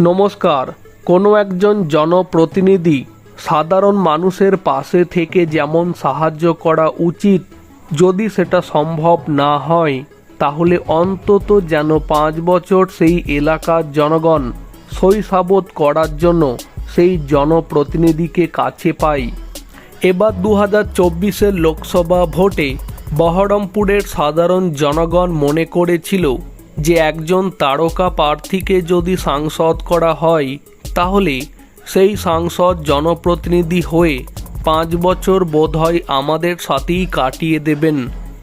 নমস্কার। কোনো একজন জনপ্রতিনিধি সাধারণ মানুষের পাশে থেকে যেমন সাহায্য করা উচিত, যদি সেটা সম্ভব না হয়, তাহলে অন্তত যেন পাঁচ বছর সেই এলাকার জনগণ শৈশাবোধ করার জন্য সেই জনপ্রতিনিধিকে কাছে পাই এবার দু হাজার লোকসভা ভোটে বহরমপুরের সাধারণ জনগণ মনে করেছিল যে একজন তারকা প্রার্থীকে যদি সাংসদ করা হয়, তাহলে সেই সাংসদ জনপ্রতিনিধি হয়ে পাঁচ বছর বোধহয় আমাদের সাথেই কাটিয়ে দেবেন।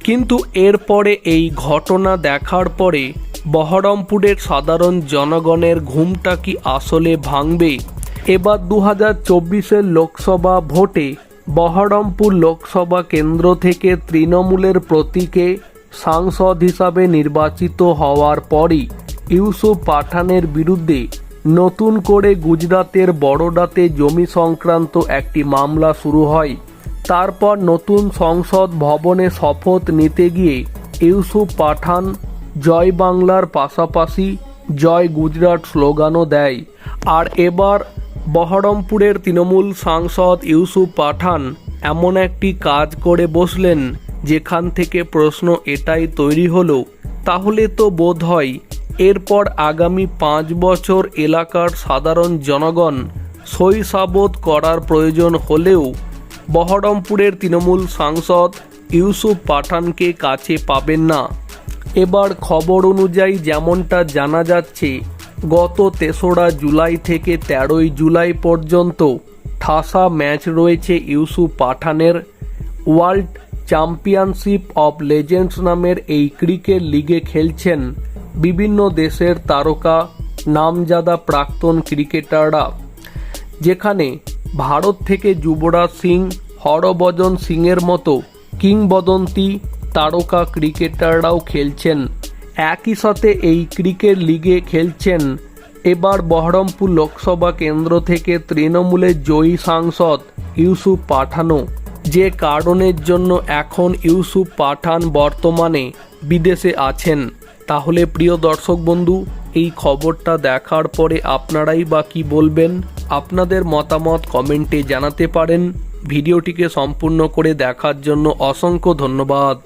কিন্তু এরপরে এই ঘটনা দেখার পরে বহরমপুরের সাধারণ জনগণের ঘুমটা কি আসলে ভাঙবে? এবার দু হাজার চব্বিশের লোকসভা ভোটে বহরমপুর লোকসভা কেন্দ্র থেকে তৃণমূলের প্রতীকে সাংসদ হিসাবে নির্বাচিত হওয়ার পরই ইউসুফ পাঠানের বিরুদ্ধে নতুন করে গুজরাতের বড়োডাতে জমি সংক্রান্ত একটি মামলা শুরু হয়। তারপর নতুন সংসদ ভবনে শপথ নিতে গিয়ে ইউসুফ পাঠান জয় বাংলার পাশাপাশি জয় গুজরাট স্লোগানও দেয়। আর এবার বহরমপুরের তৃণমূল সাংসদ ইউসুফ পাঠান এমন একটি কাজ করে বসলেন। যেখান থেকে প্রশ্ন এটাই তৈরি হলো, তাহলে তো বোধ হয় এরপর আগামী পাঁচ বছর এলাকার সাধারণ জনগণ শৈশাবোধ করার প্রয়োজন হলেও বহরমপুরের তৃণমূল সাংসদ ইউসুফ পাঠানকে কাছে পাবেন না। এবার খবর অনুযায়ী যেমনটা জানা যাচ্ছে, গত তেসরা জুলাই থেকে তেরোই জুলাই পর্যন্ত ঠাসা ম্যাচ রয়েছে ইউসুফ পাঠানের। ওয়ার্ল্ড চ্যাম্পিয়নশিপ অব লেজেন্ডস নামের এই ক্রিকেট লিগে খেলছেন বিভিন্ন দেশের তারকা, নামজাদা প্রাক্তন ক্রিকেটাররা যেখানে ভারত থেকে যুবরাজ সিং, হরভজন সিংয়ের মতো কিংবদন্তি তারকা ক্রিকেটাররাও খেলছেন। একই সাথে এই ক্রিকেট লিগে খেলছেন এবার বহরমপুর লোকসভা কেন্দ্র থেকে তৃণমূলের জয়ী সাংসদ ইউসুফ পাঠানো। যে কারণের জন্য এখন ইউসুফ পাঠান বর্তমানে বিদেশে আছেন। তাহলে প্রিয় দর্শক বন্ধু, এই খবরটা দেখার পরে আপনারাই বা কি বলবেন? আপনাদের মতামত কমেন্টে জানাতে পারেন। ভিডিওটিকে সম্পূর্ণ করে দেখার জন্য অসংখ্য ধন্যবাদ।